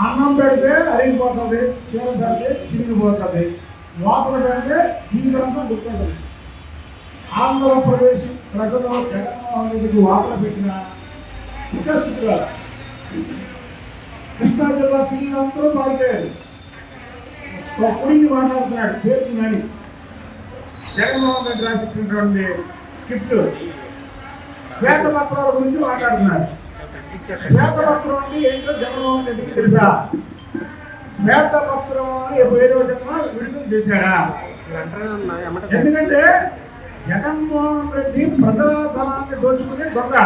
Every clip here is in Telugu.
అన్నం పెడితే అరిగిపోతుంది చీర పెడితే చిరిగిపోతుంది లోపల పెడితే జీవితంతో గుర్తుంది ఆంధ్రప్రదేశ్ ప్రజలు జగన్మోహన్ రెడ్డికి వార్త పెట్టిన వికసితులు కృష్ణా జిల్లా పిల్లలందరూ బాగులేదు ఒక మాట్లాడుతున్నాడు పేరు నని జగన్మోహన్ రెడ్డి రాసిచ్చినటువంటి స్క్రిప్ట్. శ్వేతపత్రాల గురించి మాట్లాడుతున్నాడు మాట్లాడుతున్నారు శ్వేతపత్రం అంటే ఏంటో జగన్మోహన్ రెడ్డికి తెలుసా? శ్వేతపత్రం అని ఏదో జన్మ విడుదల చేశాడా? ఎందుకంటే జగన్మోహన్ రెడ్డి ప్రజల ధనాన్ని దోచుకునే దొంగ.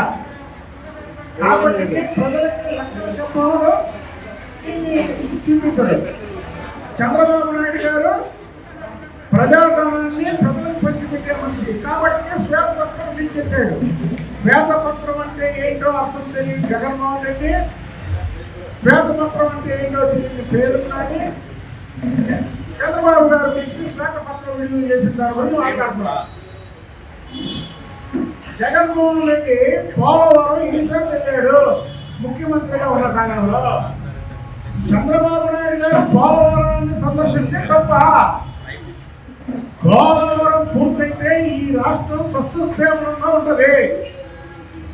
కాబట్టి ప్రజలకి చెప్పవడం చూపించడు. చంద్రబాబు నాయుడు గారు ప్రజాధనాన్ని ప్రజలకు పంచిపెట్టే మనిషి కాబట్టి శ్వేతపత్రం ఇచ్చేసాడు శ్వేతపత్రం అంటే ఏంటో అర్థం తెలియదు జగన్మోహన్ రెడ్డి. శ్వేతపత్రం అంటే ఏంటో తెలియని పేరు కానీ చంద్రబాబు గారు వ్యక్తి శ్వేతపత్రం విడుదల చేసిన దాని గురించి మాట్లాడుతున్నారు. జగన్మోహన్ రెడ్డి పోలవరం ఎన్నిసార్లు వెళ్ళాడు ముఖ్యమంత్రిగా ఉన్న కాలంలో చంద్రబాబు నాయుడు గారు పోలవరాన్ని సందర్శిస్తే తప్ప పోలవరం పూర్తయితే ఈ రాష్ట్రం సస్యశ్యామలంగా ఉంటుంది.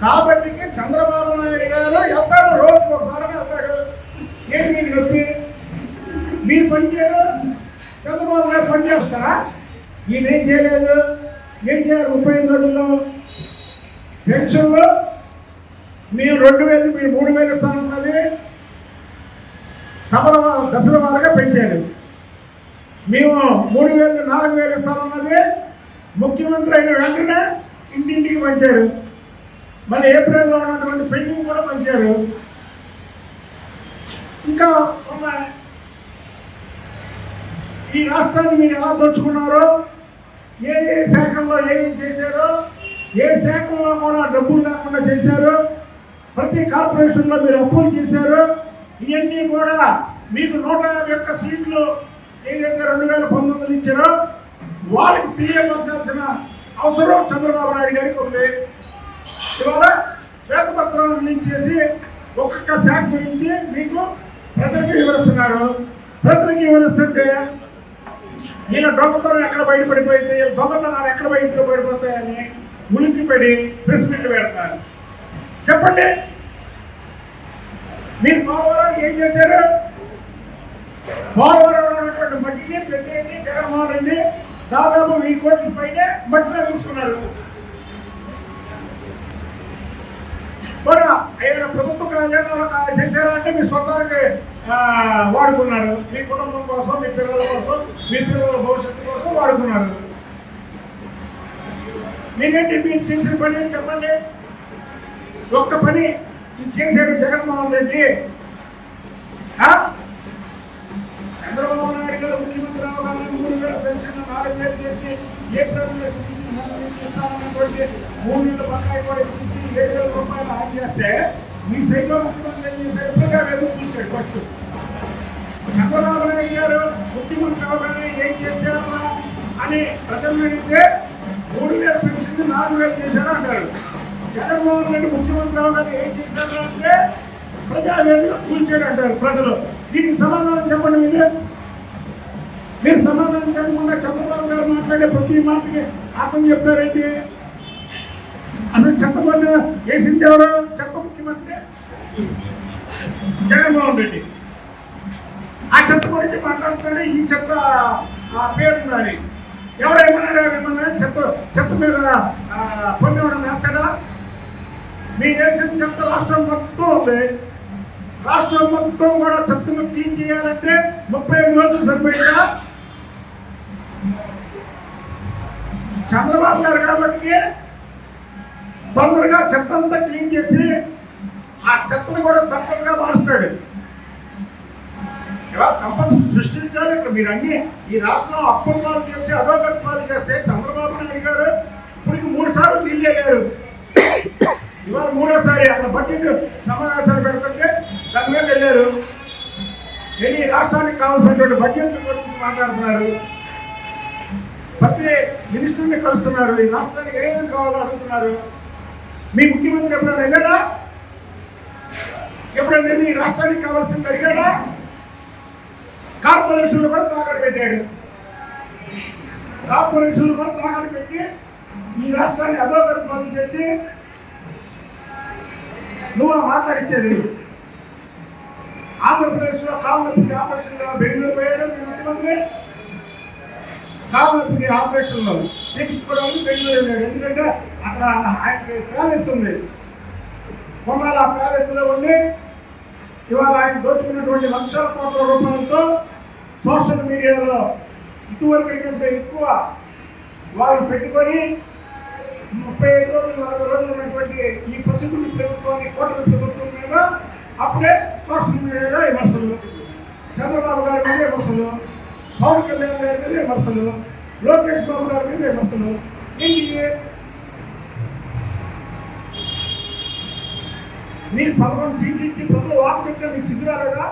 కాబట్టి చంద్రబాబు నాయుడు గారు ఎవరు రోజు ఒకసారి వెళ్తాడు ఏంటి మీకు నొప్పి? మీరు పనిచేయరు చంద్రబాబు గారు పని చేస్తారా? ఈయన ఏం చేయలేదు. ఏం చేయాలి? ముప్పై ఐదు రోజుల్లో పెన్షన్లో మేము రెండు వేలు మీరు మూడు వేలు ఇస్తానన్నది సఫల దశల వారుగా పెంచారు మేము మూడు వేలు నాలుగు వేలు ఇస్తానన్నది ముఖ్యమంత్రి అయిన వెంటనే ఇంటింటికి పంచారు. మన ఏప్రిల్లో ఉన్నటువంటి పెండింగ్ కూడా పంచారు ఇంకా ఈ రాష్ట్రాన్ని మీరు ఎలా దోచుకున్నారో ఏ ఏ శాఖల్లో ఏమేమి చేశారో ఏ శాఖల్లో కూడా డబ్బులు లేకుండా చేశారు ప్రతి కార్పొరేషన్లో మీరు అప్పులు చేశారు ఇవన్నీ కూడా మీకు నూట యాభై ఒక్క సీట్లు ఏదైతే రెండు వేల పంతొమ్మిది ఇచ్చారో వాళ్ళకి తెలియపరచాల్సిన అవసరం చంద్రబాబు నాయుడు గారికి ఉంది. ఇవాళ శ్వేతపత్రం రిలీజ్ చేసి ఒక్కొక్క శాఖ గురించి మీకు ప్రజలకు వివరిస్తున్నారు. ప్రజలకు వివరిస్తుంటే ఈయన దొంగతనం ఎక్కడ బయటపడిపోయింది ఈయన దొంగతనాలు ఎక్కడ బయట పడిపోతాయని ఉలిక్కిపడి ప్రెస్ మీట్ పెడతారు చెప్పండి. మీరు పోలవరానికి ఏం చేశారు? పోలవరంలో ఉన్నటువంటి మట్టిని ప్రతి జగన్మోహన్ రెడ్డి దాదాపు వెయ్యి కోట్ల పైనే మట్టిలో తీసుకున్నారు. మరి ఆయన ప్రభుత్వ కార్యాలయాలు కా- చేశారా అంటే మీ సొంతానికి వాడుకున్నారు. మీ కుటుంబం కోసం మీ పిల్లల కోసం మీ పిల్లల భవిష్యత్తు కోసం వాడుకున్నారు. మీరేంటి మీరు చేసిన పని అని చెప్పండి. ఒక్క పని ఇది చేశాడు జగన్మోహన్ రెడ్డి. చంద్రబాబు నాయుడు గారు ముఖ్యమంత్రి అవగానే మూడు వేల పెన్షన్ నాలుగు వేలు చేసి ఏప్రిల్ ఇస్తామన్నటువంటి మూడు నెలల బకాయి కూడా రూపాయలు చేస్తే మీ సైట్లో ముఖ్యమంత్రి ఏం చేశాడు ప్రజా వేదిక చూశాడు ఫస్ట్. చంద్రబాబు నాయుడు గారు ముఖ్యమంత్రి అవగానే ఏం చేశారా అని ప్రజలు అడిగితే మూడు వేల పెన్షన్ నాలుగు వేలు చేశారు? అన్నారు జగన్మోహన్ రెడ్డి ముఖ్యమంత్రి అవగానే ఏం చేశారు అంటే ప్రజావేదిక కూల్చాడు అంటారు ప్రజలు. దీనికి సమాధానం చెప్పండి మీరు. మీరు సమాధానం చెప్పకుండా చంద్రబాబు గారు మాట్లాడే ప్రతి మాటకి అర్థం చెప్తారండి అసలు చెత్తపన్ను వేసింది ఎవరు? చెత్త ముఖ్యమంత్రి? జగన్మోహన్ రెడ్డి. ఆ చెత్త గురించి మాట్లాడుతాడు ఈ చెత్త ఆ దాని ఎవరేమన్నాడు మిమ్మల్ని చెత్త చెత్త మీద పొందేవడం పన్ను మీరు వేసిన మీ చెత్త రాష్ట్రం మొత్తం ఉంది. రాష్ట్రం మొత్తం కూడా చెత్తను క్లీన్ చేయాలంటే ముప్పై ఐదు రోజులు సరిపోయిందా? చంద్రబాబు గారు కాబట్టి తొందరగా చెత్త అంతా క్లీన్ చేసి ఆ చెత్తను కూడా సంపదగా మారుస్తాడు. ఇలా సంపద సృష్టించాలి. ఇక్కడ మీరు అన్ని ఈ రాష్ట్రం అప్పన్నాలు చేసి అధోగత్వాలు చేస్తే చంద్రబాబు నాయుడు గారు ఇప్పటికి మూడు సార్లు లేరు ఇవాళ మూడోసారి అక్కడ బడ్జెట్ సమావేశాలు పెడుతుంటే దాని మీద వెళ్ళారు. వెళ్ళి ఈ రాష్ట్రానికి కావాల్సినటువంటి బడ్జెట్ గురించి మాట్లాడుతున్నారు. ప్రతి మినిస్టర్ని కలుస్తున్నారు. ఈ రాష్ట్రానికి ఏమేమి కావాలో అడుగుతున్నారు. మీ ముఖ్యమంత్రి ఎప్పుడైనా వెళ్ళాడా ఎప్పుడైనా ఈ రాష్ట్రానికి కావాల్సింది అడిగాడా కార్పొరేషన్లు కూడా తాకట్టు పెట్టాడు. కార్పొరేషన్లు కూడా తాకట్టు పెట్టి ఈ రాష్ట్రాన్ని అధోగతి చేసి నువ్వు మాట్లాడిచ్చేది? మాట్లాడించేది ఆంధ్రప్రదేశ్లో కాంగ్రెస్ ఆపరేషన్లో బెంగళూరు పోయాడు మీ ముఖ్యమంత్రి. కామనొప్పికి ఆపరేషన్లో చేయించుకోవడానికి బెంగళూరు వెళ్ళాడు ఎందుకంటే అక్కడ ఆయనకి ప్యాలెస్ ఉంది. కొన్నాళ్ళ ఆ ప్యాలెస్లో ఉండి ఇవాళ ఆయన దోచుకున్నటువంటి లక్షల కోట్ల రూపాయలతో సోషల్ మీడియాలో ఇటువరకు కంటే ఎక్కువ వాళ్ళు పెట్టుకొని ముప్పై ఐదు రోజులు నలభై రోజులు ఉన్నటువంటి ఈ పసిగుడి ప్రభుత్వాన్ని కోటల ప్రభుత్వం మీద అప్పుడే సోషల్ మీడియాలో విమర్శలు చంద్రబాబు గారి మీద విమర్శలు పవన్ కళ్యాణ్ గారి మీద విమర్శలు లోకేష్ బాబు గారి మీద విమర్శలు ఎన్డీఏ మీరు పదకొండు సీట్లు ఇచ్చి ప్రజలు వాకు పెట్టిన మీకు సిగ్గు రాలేదా?